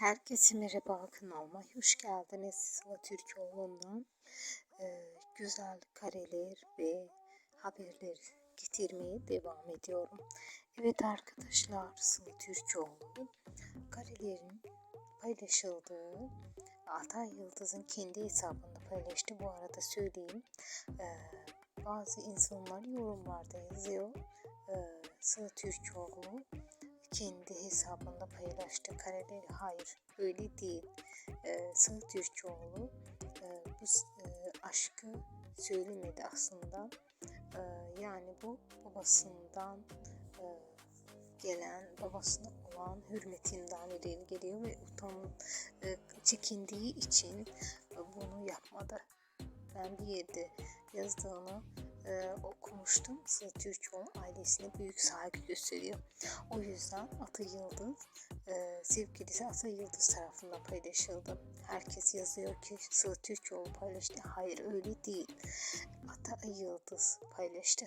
Herkese merhaba kanalıma hoş geldiniz. Sıla Türkoğlu'ndan e, güzel kareler ve haberler getirmeye devam ediyorum. Evet arkadaşlar Sıla Türkoğlu karelerin paylaşıldığı Atay Yıldız'ın kendi hesabında paylaştı. Bu arada söyleyeyim e, bazı insanlar yorumlarda yazıyor. E, Sıla Türkoğlu kendi hesabında paylaştı kareleri. Hayır öyle değil. Ee, Sıla Türkoğlu e, bu e, aşkı söylemedi aslında. E, yani bu babasından e, gelen babasına olan hürmetinden ileri geliyor ve utan e, çekindiği için e, bunu yapmadı. Ben bir yerde yazdığını e, okumuştum. Sıla Türkoğlu ailesine büyük saygı gösteriyor. O yüzden Ata Yıldız e, sevgilisi Ata Yıldız tarafından paylaşıldı. Herkes yazıyor ki Sıla Türkoğlu paylaştı. Hayır öyle değil. Ata Yıldız paylaştı.